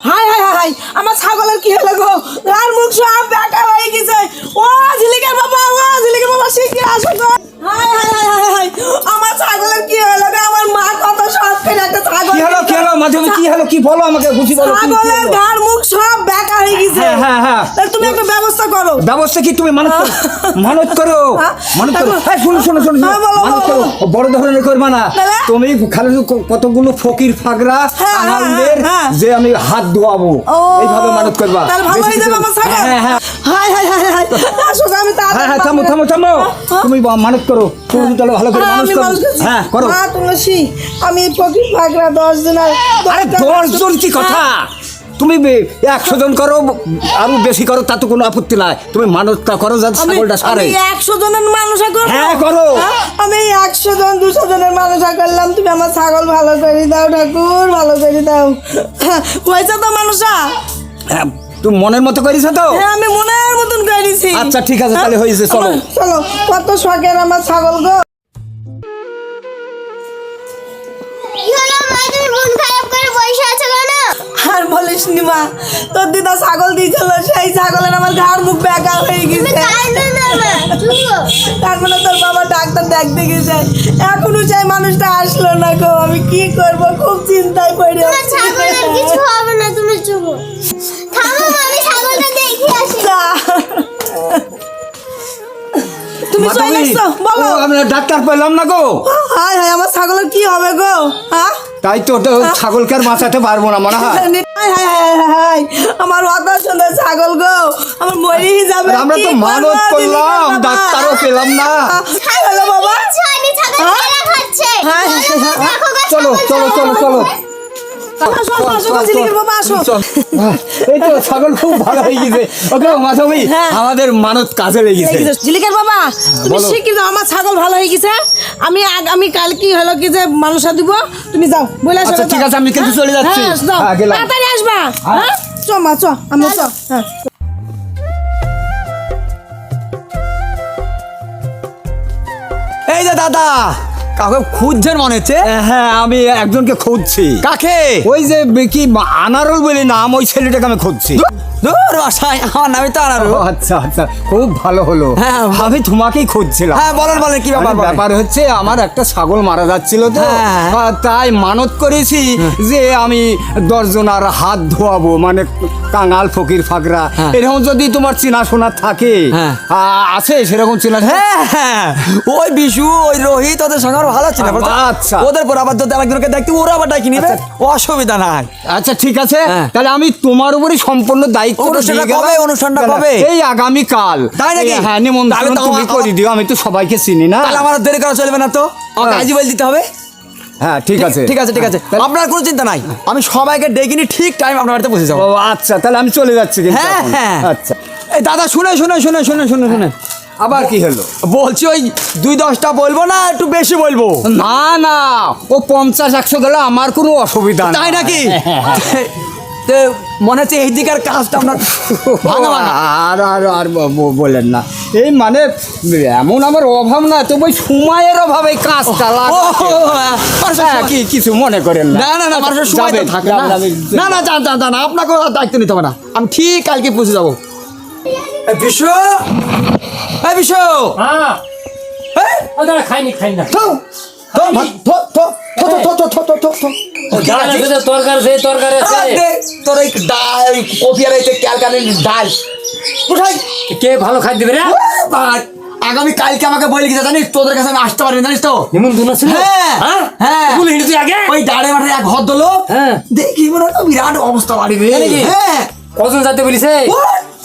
High হাই হাই আমার ছাগলের কি হলো গো? আর মুখ সব বেকা হয়ে গেছে। ও, ঝিলিকের বাবা, ও, ঝিলিকের বাবা, শিগগির আসো গো। হাই হাই হাই হাই হাই আমার ছাগলের কি হলো গো আমার মা কত শখ করে একটা ছাগল কি হলো কি হলো? মাধ্যমে কি হলো? কি বলো আমাকে? বুঝি বলো কি- কি ছাগলের হলো? মুখ সব বেকা হয়ে গেছে। হ্যাঁ, হ্যাঁ, হ্যাঁ। তুমি একটা ব্যবস্থা করো। ব্যবস্থা কি? তুমি মানত মানত করো। হ্যাঁ? মানত করো। হ্যাঁ শোনো শোনো শোনো হ্যাঁ, মানত করো। বড় ধরনের করবা না। তুমি খালি কতগুলো ফকির ফাগরা হ্যাঁ, হ্যাঁ, হ্যাঁ। যে আমি হাত ধোয়াবো এইভাবে মানত করবা। হয়ে হ্যাঁ হ্যাঁ আমি হ্যাঁ হ্যাঁ থামো থামো থামো। হ্যাঁ? তুমি মানত করো। তুমি তাহলে ভালো করে হ্যাঁ, মানুষ করো হ্যাঁ করো। মা তুলসী আমি ফকির ফাকরা দশ জন আরে দশ জন কি কথা? তুমি একশো জন করো আরও বেশি করো তাতে কোনো আপত্তি নাই। তুমি মানুষটা করো যাতে ছাগলটা সারে একশো জনের মানুষ হ্যাঁ, করো। হ্যাঁ? আমি একশো জন দুশো জনের মানুষ করলাম। তুমি আমার ছাগল ভালো করে দাও ঠাকুর ভালো করে দাও। হ্যাঁ, হয়েছে তো মানুষা? হ্যাঁ, তুমি মনের মতো করিস তো? হ্যাঁ আমি মনের মতন করেছি। আচ্ছা, ঠিক আছে, তাহলে হয়েছে, চলো। চলো কত শখের আমার ছাগল গো। মন আর বলিস নি মা তোর দিদা ছাগল দিয়েছিল সেই ছাগলের আমার ঘাড় মুখ বেকা হয়ে গেছে। তারপরে তোর বাবা ডাক্তার দেখতে গেছে। এখনও সেই মানুষটা আসলো না গো আমি কি করব? খুব চিন্তায় পড়ে আছি। ছাগলের কিছু হবে না তুমি চুপো। তুমি চলে এসছো বলো। আমরা ডাক্তার পেলাম না গো। হাই হাই আমার ছাগলের কি হবে গো? হ্যাঁ তাই তো ছাগলকে আর বাঁচাতে পারব না মনে হয়? হাই হাই হাই হাই হাই আমার অত সুন্দর ছাগল গো। আমার মরেই যাবে আমরা তো মানত করলাম, ডাক্তারও পেলাম না। বাবা। হ্যাঁ? হ্যাঁ, হ্যাঁ, হ্যাঁ। চলো চলো চলো। চলো এই তো ছাগল খুব ভালো হয়ে গেছে। ওকে মাধবী হ্যাঁ। আমাদের মানত কাজে লেগেছে। ঝিলিকের বাবা তুমি শিখি যাও আমার ছাগল ভালো হয়ে গেছে। আমি আগামী কাল কি হলো কি যে মানুষা দিব? তুমি যাও বলে আচ্ছা, ঠিক আছে, আমি কিন্তু চলে যাচ্ছি। হ্যাঁ, যাও। হ্যাঁ, তাড়াতাড়ি আসবা। হ্যাঁ? চ মা চ আমরা চ হ্যাঁ। এই যে দাদা কাকে খুঁজছেন মনে হচ্ছে? হ্যাঁ আমি একজনকে খুঁজছি। কাকে? ওই যে কি আনারুল বলে নাম ওই ছেলেটাকে আমি খুঁজছি। দূর বাসায় আমার নামই তো আনারু আচ্ছা আচ্ছা খুব ভালো হলো। হ্যাঁ, আমি তোমাকেই খুঁজছিলাম। হ্যাঁ বলেন বলেন কি ব্যাপার ব্যাপার হচ্ছে আমার একটা ছাগল মারা যাচ্ছিল তো হ্যাঁ। তাই মানত করেছি যে আমি দশজন আর হাত ধোয়াবো মানে কাঙাল ফকির ফাকরা। হ্যাঁ। এরকম যদি তোমার চেনাশোনা থাকে হ্যাঁ। আছে সেরকম চেনা হ্যাঁ হ্যাঁ। ওই বিশু ওই রোহিত ওদের সঙ্গে আমার ভালো ছিল আচ্ছা। ওদের পর আবার যদি একজনকে দেখতে ওরা আবার ডাকি নিবে। অসুবিধা নাই। আচ্ছা ঠিক আছে। হ্যাঁ। তাহলে আমি তোমার উপরই সম্পূর্ণ দায়িত্ব কবে? অনুষ্ঠানটা কবে? এই আগামী কাল তাই নাকি? হ্যাঁ নিমন্ত্রণ তুমি করে দিও আমি তো সবাইকে চিনি না। তাহলে আমার দেরি করা চলবে না তো? আমাকে হ্যাঁ। আজই বলে দিতে হবে? হ্যাঁ ঠিক আছে। ঠিক আছে ঠিক আছে। তাহলে- আপনার কোনো চিন্তা নাই। আমি সবাইকে ডেকে নিয়ে ঠিক টাইম আপনার বাড়িতে বসে যাব। আচ্ছা তাহলে আমি চলে যাচ্ছি হ্যাঁ হ্যাঁ। আচ্ছা। এই দাদা শুনে শুনে শুনে শুনে শুনে শুনে। আবার কি হলো? বলছি ওই দুই দশটা বলব না একটু বেশি বলব? না না ও পঞ্চাশ একশো গেলে আমার কোনো অসুবিধা নেই। তাই নাকি? তে মনে হচ্ছে এই দিকের কাজটা আপনার আর আর আর বলেন না। এই মানে এমন আমার অভাব না তো ওই সময়ের অভাবে কাজটা লাগে। হ্যাঁ, সময়- কি কিছু মনে করেন না? না না না মানুষের সময় থাকে না। না না যান যান যান আপনাকে দায়িত্ব নিতে হবে না। আমি ঠিক কালকে পৌঁছে যাব। বিশ্ব এই হ্যাঁ এই, খাইনি খাই না ডাল আছে? আছে তরকারি তরকারি আছে তোর এই ডাল ওই আর এই যে ডাল কোথায় কে ভালো খাই দিবে রে আগামী কালকে আমাকে বলে গেছে জানিস তোদের কাছে আমি আসতে পারিনি জানিস তো নিমন্ত্রণ ছিল হ্যাঁ, হ্যাঁ হ্যাঁ। হিঁড়ে আগে ওই ডাড়ে মাঠে এক ভদ্রলোক হ্যাঁ। দেখি মনে হয় বিরাট অবস্থা বাড়ি রে তাই নাকি? হ্যাঁ কজন যাতে বলিছে ও,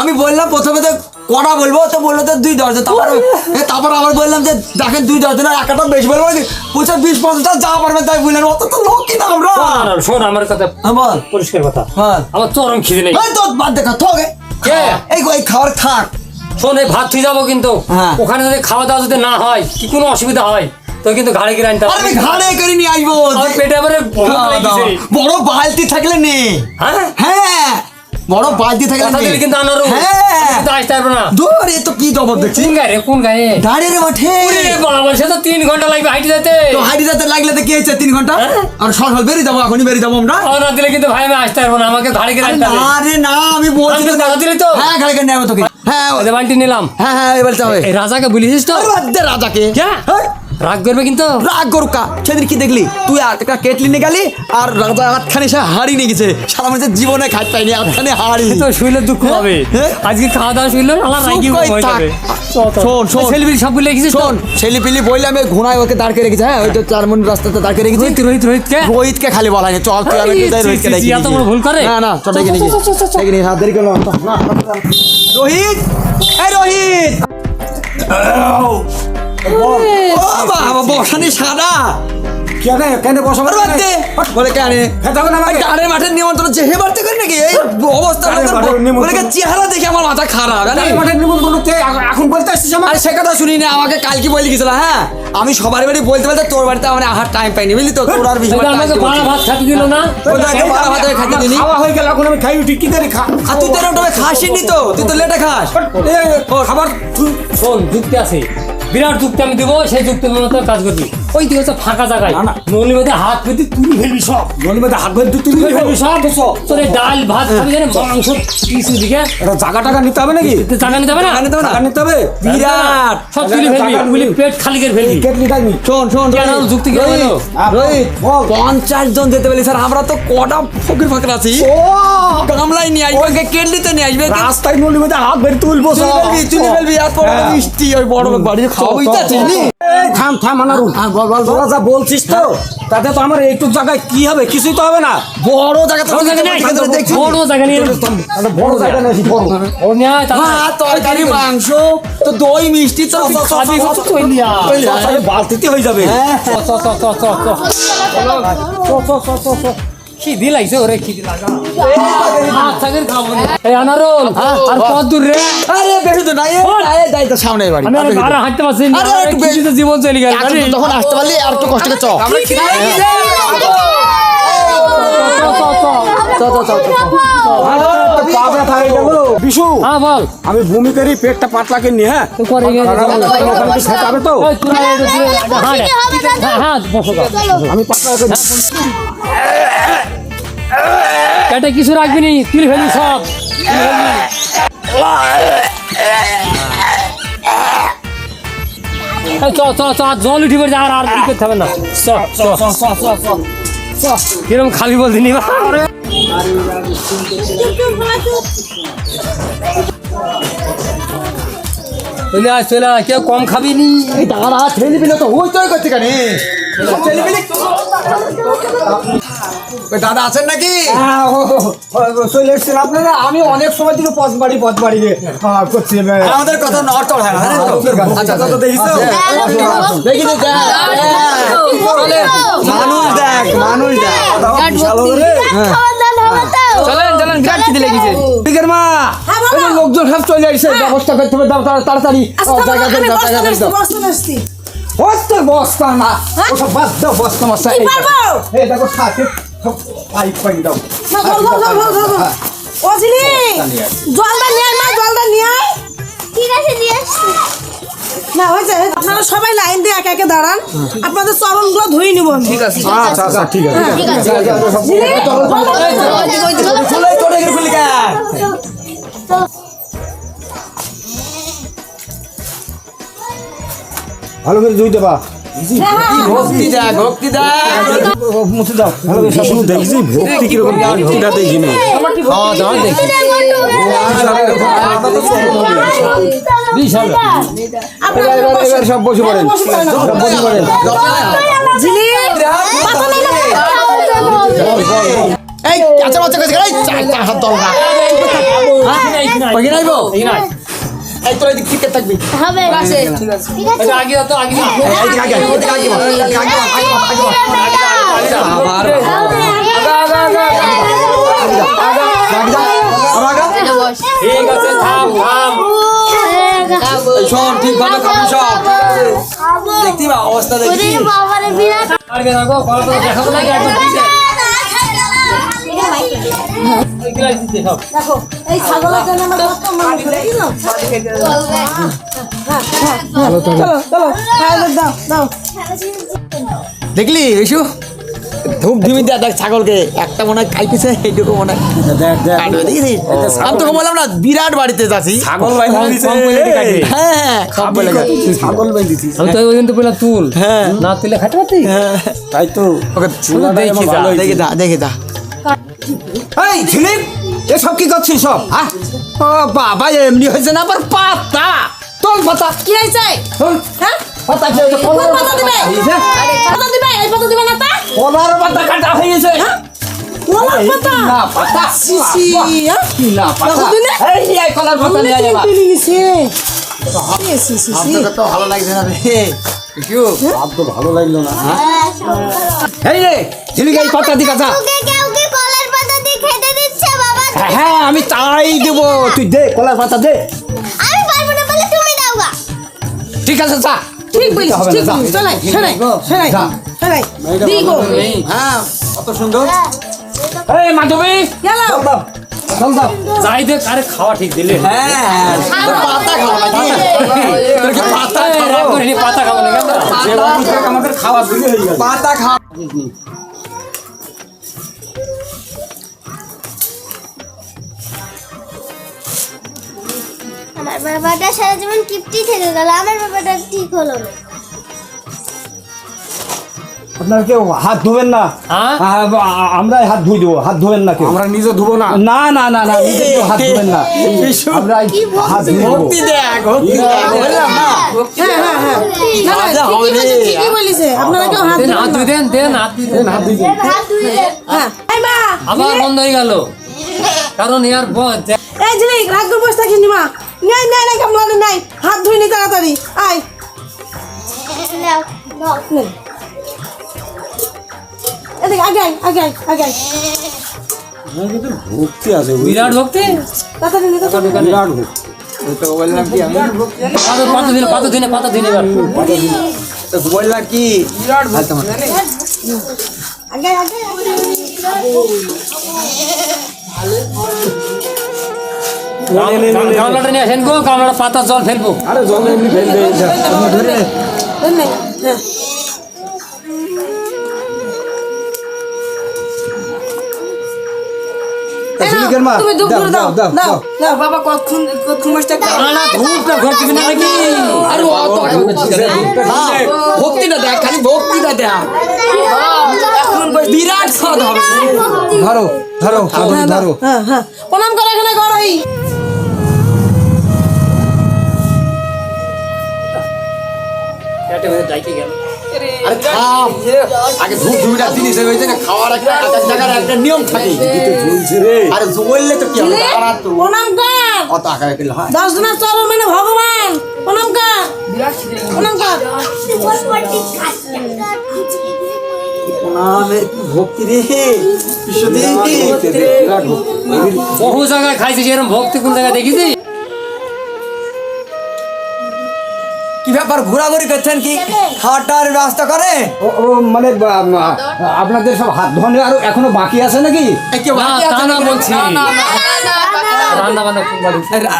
আমি বললাম প্রথমে তো কটা বলব? তো বলল তো দুই দশজন তারপর তারপর আবার বললাম যে দেখেন দুই আর একটা বেশি বলব বলছে বিশ পঞ্চাশটা যা পারবেন তাই বললেন। অত তো লোক কিনা আমরা? শোন আমার কথা হ্যাঁ, বল। পরিষ্কার কথা। হ্যাঁ। আমার চরম খিদে নেই। তো বাদ দেখা থোকে কে? এই গো, এই খাবার থাক। শোন এই ভাত তুই যাব কিন্তু। হ্যাঁ। ওখানে যদি খাওয়া দাওয়া যদি না হয় কি কোনো অসুবিধা হয়? তো কিন্তু ঘাড়ে গিয়ে আনতে আমি ঘাড়ে করে নিয়ে আসব। পেটে। দাওয়া। বড় বালতি থাকলে নে। হ্যাঁ? হ্যাঁ। বড় থাকে কিন্তু হ্যাঁ। আসতে পারব না। দূর এ তো কি জবাব দেখছি? কোন গায়ে কোন গায়ে দাঁড়িয়ে রে মাঠে। বাবা সে তো তিন ঘণ্টা লাগবে হাইটে যেতে। তো যাতে লাগলে তো কি হয়েছে তিন ঘণ্টা? আর সকাল সকাল বেরিয়ে যাব এখনই বেরিয়ে যাব আমরা। না দিলে কিন্তু ভাই আমি আসতে পারব না আমাকে করে আসতে হবে। না না আমি বলছি তো টাকা দিলি তো? হ্যাঁ করে নেব তোকে। হ্যাঁ ওদের বান্টি নিলাম। হ্যাঁ হ্যাঁ এবার যাবে। রাজাকে বলিস তো? আরে রাজাকে? হ্যাঁ। রাগ করবে কিন্তু? রাগ করুক গরুকা সেদিন কি দেখলি? তুই আর একটা কেটলি নিয়ে গেলি আর রাজা আটখানি সে হাড়ি নিয়ে গেছে। সারা মানুষের জীবনে খাট পাইনি আটখানি হাড়ি। তো শুইলে দুঃখ হবে। হ্যাঁ? আজকে খাওয়া দাওয়া শুইলে চুপ রাগি হয়ে যাবে। শোন, শোন। সেলিব্রিটি সব বলে রেখেছিস শোন ছেলে পিলি বললে আমি ঘোড়ায় ওকে দাঁড় করে রেখেছি হ্যাঁ? ওই তো চার মন রাস্তাতে দাঁড় করে রেখেছি। রোহিত রোহিত রোহিত কে রোহিতকে খালি বলা হয়নি চল তুই আমি রোহিতকে ছি, এত বড় ভুল করে? না না চল ডেকে নিয়ে ডেকে নিয়ে হাত দেরি করল না। রোহিত! এই রোহিত! বাবা বসানি সাদা। কেন কেন বসো আরে বলে কেনে খেতে না আমাকে? গানের মাঠের নিমন্ত্রণ যে হে বাড়তে করে নাকি? এই অবস্থা গানের আমাদের মাঠের নিমন্ত্রণ? বলে চেহারা দেখে আমার মাথা খারাপ। জানিস গাড়ি নিমন্ত্রণ কে এখন বলতে আসছিস আমার সে কথা শুনি না আমাকে কালকে বলে গেছিল হ্যাঁ? আমি সবার বাড়ি বলতে বলতে তোর বাড়িতে আমার আহার টাইম পাইনি বুঝলি তো? তোর আর সেটা আমাকে বাড়া ভাত খাতে দিল না? ওদেরকে বারো ভাতে খাইতে দিনি খাওয়া হয়ে গেল এখন আমি খাই উঠি কি করে খা আর তুই তো খাসিনি তো? তুই তো লেটে খাস। খাবার শোন যুক্তি আছে বিরাট যুক্তি আমি দেবো সেই যুক্তি মনে কাজ করবি। ওই হচ্ছে ফাঁকা জায়গায়। না, না। নলির মধ্যে হাত পেতে তুলি ফেলবি সব। মধ্যে হাত তুলি ফেলবি সব। তোর ডাল ভাত খাবি জানে মাংস কিছু দিকে এটা জায়গা টাকা নিতে হবে নাকি? জায়গা নিতে হবে না? নিতে হবে না? নিতে হবে। বিরাট। সব তুলি ফেলবি। বলি পেট খালি করে ফেলবি। টাইমি শোন শোন যুক্তি কি হলো? রোহিত। পঞ্চাশ জন যেতে পেলি স্যার আমরা তো কটা ফকির ফাঁকর আছি। গামলাই নিয়ে আসবে কেটলিতে নিয়ে আসবে। রাস্তায় নলির মধ্যে হাত ধরে তুলবো সব। ফেলবি চুলি। ফেলবি আর পরে হ্যাঁ। মিষ্টি ওই বড় লোক বাড়ি খাওয়া ইচ্ছা আছে নি? এই থাম থাম আনারু হ্যাঁ, বল, বল। তোরা যা বলছিস তো তাতে তো আমার এইটুক জায়গায় কি হবে কিছুই তো হবে না বড় জায়গা তো জায়গা নেই বড় জায়গা নিয়ে বড় জায়গা নাকি বড় ও নিয়ে তাহলে। তরকারি মাংস তো দই মিষ্টি তো খাবি কত তাহলে বালতিতে হয়ে যাবে চ, চ, চ, চ, চ। চ, চ, চ, চ, চ। খিদি লাগছে ওরে খিদি লাগা থাকের খাব এই আনারুল আর কত দূর রে আরে বেশি তো নাই এই যাই তো সামনে বাড়ি আমি আর আর আর। হাঁটতে পারছি না আরে একটু বেশি- খিদিতে জীবন চলে গেল তখন আসতে পারলি আর একটু কষ্ট করে চ আমার খিদে হয়ে বিশু হ্যাঁ বল আমি ভূমি করি পেটটা পাতলা কিনি হ্যাঁ তো হবে তো হ্যাঁ। হ্যাঁ, হ্যাঁ। আমি পাতলা পেটে কিছু রাখবি নি ফেলবি সব। তুলে ফেলবি। এই, চ চ চ জল উঠি পড়ে আর আর কি করতে হবে না। চ চ চ চ কিরম খাবি বলতে নি চলে কেউ কম খাবি নি। এই দাঁড়া ছেলে পিলে তো হই করছে কেন? ছেলে পিলে ওই দাদা আছেন নাকি হ্যাঁ, চলে এসছেন আপনারা আমি অনেক সময় থেকে পথ বাড়ি পথ বাড়ি হ্যাঁ, করছি আমাদের কথা নড়চড় হয় না আচ্ছা আচ্ছা তো দেখিস দেখি তো, দেখ, দেখ। মানুষ দেখ মানুষ দেখ চলেন চলেন বিরাট খিদে লেগেছে দিকের মা হ্যাঁ, বাবা। এই যে লোকজন সব চলে আসছে ব্যবস্থা করতে হবে দাও তাড়াতাড়ি আচ্ছা ও, থামো, জায়গা করে দাও, বস্তা জায়গা করে দাও। বস্তা নিচ্ছি। বস্তা বস্তা না ওসব বাদ দাও বস্তা পারব? এই দেখো সাথে পাইপ দাও জলটা নিয়ে আয় মা জলটা নিয়ে আয় ঠিক আছে দিয়ে আসছি না হয়েছে আপনারা সবাই লাইন দিয়ে একে একে দাঁড়ান আপনাদের চরণগুলো ধুয়ে নিব ঠিক আছে আচ্ছা আচ্ছা ঠিক আছে ঠিক গেলে ভালো করে ধুই দেবা ভক্তি দেখ ভক্তি মুছে দাও ভালো দেখছি ভক্তি কীরকম ভক্তিটা দেখিনি খাওয়া দাওয়া দেখি এবার সব বসে পড়েন সব বসে পড়েন না এই আচ্ছা বাচ্চা কাছে হাত দল না এই তোর এদিক থেকে থাকবি হবে ঠিক আছে আগে তো আগে আগে আগে আগে আগে আগে আগে যা, আবার আগা। ঠিক আছে থাম থাম খাবি সব দেখতি অবস্থা আর দেখো দেখাবো না একবার ঠিক আছে ভাই দেখো এই ছাগলের জন্য আমার কত মানুষ চলো চলো দাও দাও দেখলি ইসু ধূপ ধিমি দেয়া দেখ ছাগলকে। একটা মনে হয় খাইতেছে এইটুকু মনে হয়? আমি তোকে বললাম না বিরাট বাড়িতে যাচ্ছি। ছাগল। হ্যাঁ হ্যাঁ সব বলে ছাগল আমি তো ওই দিন তুল হ্যাঁ। না তুলে খাটে তাই তো। ওকে শুধু দেখি যা। দেখে দা দেখে দা এই ঝিলিক এসব কি করছিস সব? হ্যাঁ ও বাবা এমনি হয়েছে না আবার পাতা। তোল পাতা। কি হয়েছে? হ্যাঁ? পাতা কি হয়েছে? কোন পাতা দিবে। পাতা দিবে? এই পাতা দিবে না তা? কলার পাতা কাটা হয়ে? গেছে ওলা পাতা? না পাতা। সিসি হ্যাঁ? কি না পাতা এই এই কলার পাতা নিয়ে যাবা পেলি গেছে সি সি সি। তো ভালো লাগছে না রে। ইসু আপ তো ভালো লাগল না। এই রে ঝিলিক এই পাতা দিকে যা। হ্যাঁ আমি তাই দেব। তুই দে কলার পাতা দে। আমি পারব না বলে তুমি দাও গা। ঠিক আছে যা। ঠিক বলিস ঠিক। বলিস চলাই শোনাই শোনাই যা। শোনাই দিগো হ্যাঁ। কত সুন্দর। এই মাধবী। গেল। চল দাও। যাই দেখ আরে খাওয়া ঠিক দিলে। হ্যাঁ পাতা তোর কি না আমাদের খাওয়া দিলে হয়ে গেল পাতা খাও আমার বাবাটা সারা জীবন কিপটি থেকে গেল আমার বাবাটা ঠিক হলো না। আপনার কেউ হাত ধোবেন না? হ্যাঁ? আমরা হাত ধুই দেবো হাত ধোবেন না কেউ। আমরা নিজে ধুবো না? না না না না নিজে কেউ হাত ধোবেন না। আমরা হ্যাঁ হ্যাঁ হ্যাঁ হ্যাঁ। আবার বন্ধ হয়ে গেল। কারণ এই জিনি রাগ বসে থাকিস মা। নাই নাই নাই কামলানি নাই হাত ধুই নি তাড়াতাড়ি। আয়। এদিকে আগে আয়, আগে আয়, আগে আয়। ভক্তি আছে বিরাট ভক্তি? তাড়াতাড়ি নে, তাড়াতাড়ি বিরাট ভক্তি। তো বললাম কি আমি পাতা পাতা দিনে পাতা দিনে পাতা দিনে তো বললাম কি বিরাট ভক্তি। আগে আগে আয়। গামলাটা নিয়ে আসেন গো গামলাটা পাতা জল ফেলব। আরে জল এমনি ফেল দে যা, তুমি ধরে হ্যাঁ। তুমি দুধ করে দাও দাও, দাও বাবা কতক্ষণ কতক্ষণ বসে থাকবে? না না ঘর দিবি না নাকি? আরে অত হ্যাঁ, ভক্তিটা দেখ খালি ভক্তিটা দেখ। বিরাট স্বাদ হবে। ধরো ধরো ধরো হ্যাঁ হ্যাঁ প্রণাম করে এখানে করই পেটে ভেতরে ডাইকে গেল। আরে খাও আগে ধূপ ধুবিটা জিনিস হয়েছে না খাওয়ার একটা আচার জায়গার একটা নিয়ম থাকে। চলছে রে? আরে বললে তো কি হবে? তারা তো। প্রণাম কর অত আকারে দিলে হয়? দশ দিনের চরণ মানে ভগবান। প্রণাম কর প্রণাম কর বহু জায়গায় খাইছিস এরকম ভক্তি কোন জায়গায় দেখিছি? কি ব্যাপার ঘোরাঘুরি করছেন কি খাওয়াটার ব্যবস্থা করে ও ও মানে আপনাদের সব হাত ধোয়ানো আর এখনও বাকি আছে নাকি না বাকি তা আছে না নাকি? বলছি।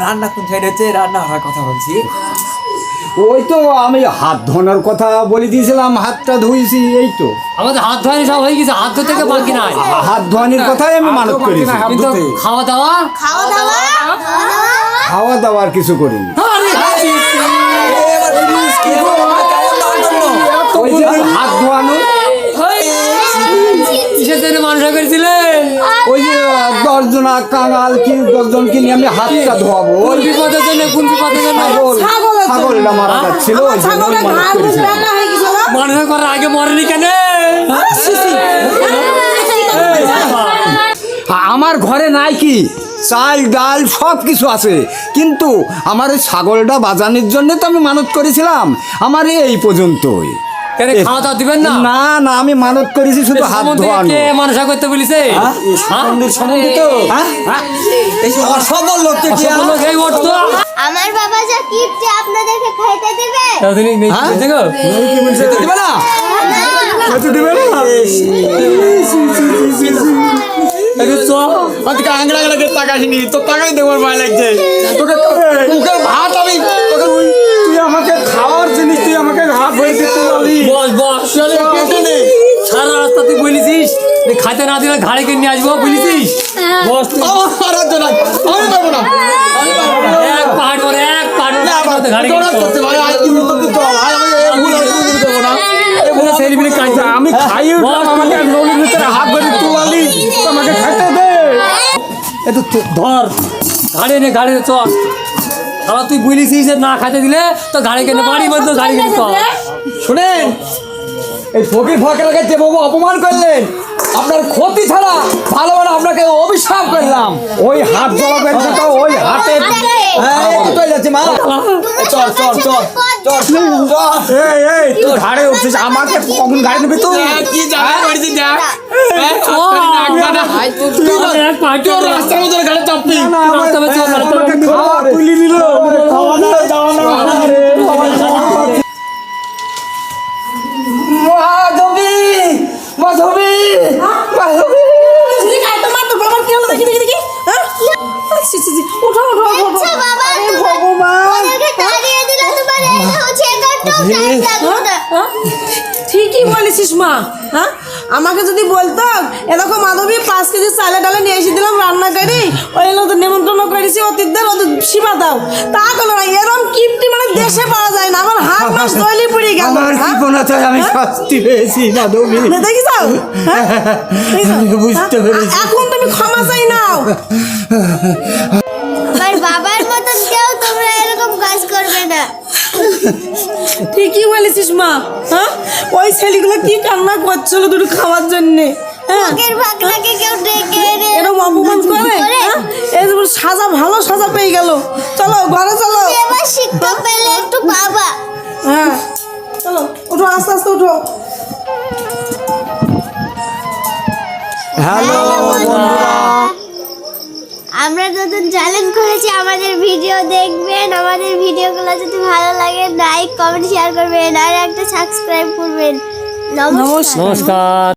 রান্না কোন সাইড হচ্ছে রান্না হওয়ার কথা ওই তো আমি হাত ধোয়ানোর কথা বলে দিয়েছিলাম হাতটা ধুইছি এই তো আমাদের হাত ধোয়ানি সব হয়ে গেছে হাত ধুতে বাকি নাই হাত ধোয়ানির কথাই আমি মানত কিন্তু খাওয়া দাওয়া খাওয়া দাওয়া খাওয়া দাওয়ার কিছু করিনি মানুষ করেছিলেন? ওই যে দশজনা কাঙাল কি দশজনকে নিয়ে আমি হাতটা ধোয়াবো। ওই বিপদের জন্য কোন বিপদের জন্য? ছাগলটা মারা যাচ্ছিল ওই জন্য হয়ে মানুষ করার আগে মরেনি কেন? আমার ঘরে নাই কি? চাল ডাল সব কিছু আছে। কিন্তু আমার ওই ছাগলটা বাজানোর জন্য তো আমি মানত করেছিলাম। আমার এই পর্যন্তই। কেন খাওয়া দাওয়া দিবেন না? না না আমি মানত করেছি শুধু হাত ধোয়ানো। কে মানুষ করতে বলিছে? হ্যাঁ? হ্যাঁ? এই অসবল লোককে কি অসভ্য এই উঠতো আমার বাবা যা কিপটে আপনাদেরকে খাইতে দেবে। এতদিনই নেই দেখো। খেতে দিবে না? একটু চ। আজকে আংড়া আংড়া করে টাকা টাকাই ভয় লাগছে। তোকে তোকে ভাত আমি বস বস পেটে সারা রাস্তা তুই বলেছিস। যে খাইতে না দিলে ঘাড়ে কিনে নিয়ে আসব বস আমি পারব না। পারব না। এক পাহাড় করে এক পাহাড় করে এক পাহাড় ঘাড়ে বলতে আমি ভিতরে হাত ধরে তুলালি আমাকে দে। গাড়ি নে গাড়ি চল। তুই বলেছিস যে না খাইতে দিলে তো গাড়ি কিনে বাড়ি বন্ধ গাড়ি কিনে চল। শুনেন? এই ফকির ফকরাকে যে বাবু অপমান করলেন। আপনার ক্ষতি ছাড়া ভালো ভালো আপনাকে অভিশাপ করলাম। ওই হাত করেছে তো ওই হাতে হ্যাঁ আমাকে কখন গাড়ি নেবি তুই? কি করেছি দেখ। চল। রাস্তার মধ্যে গাড়ি রাস্তা তুলি নিল। হ্যাঁ? ঠিকই বলেছিস মা। হ্যাঁ? আমাকে যদি বলতো এরকম মাধবী পাঁচ কেজি চালে ডালে নিয়ে এসে দিলাম রান্না করি ওই তো নেমন্তন্ন করেছি অতীতদের ওদের সীমা দাও। তা করল না এরকম কিপটি মানে দেশে পাওয়া যায় না আমার হাত মাস তৈলি পড়ে গেল আমার হ্যাঁ? জীবনে আমি শাস্তি পেয়েছি মাধবী। দেখিস হ্যাঁ? আমি বুঝতে হ্যাঁ? পেরেছি। এখন তুমি ক্ষমা চাই নাও। ঠিকই বলেছিস মা? হ্যাঁ? ওই ছেলেগুলো কি কান্না করছিল দুটো খাওয়ার জন্যে? হ্যাঁ? এরকম অপমান করে? হ্যাঁ? এই সাজা ভালো সাজা পেয়ে গেল। চলো ঘরে চলো। এবার শিক্ষা পেলে একটু বাবা। হ্যাঁ। চলো উঠো আস্তে আস্তে উঠো হ্যালো আমরা নতুন চ্যালেঞ্জ করেছি, আমাদের ভিডিও দেখবেন, আমাদের ভিডিওগুলো যদি ভালো লাগে লাইক কমেন্ট শেয়ার করবেন, আর একটা সাবস্ক্রাইব করবেন। নমস্কার।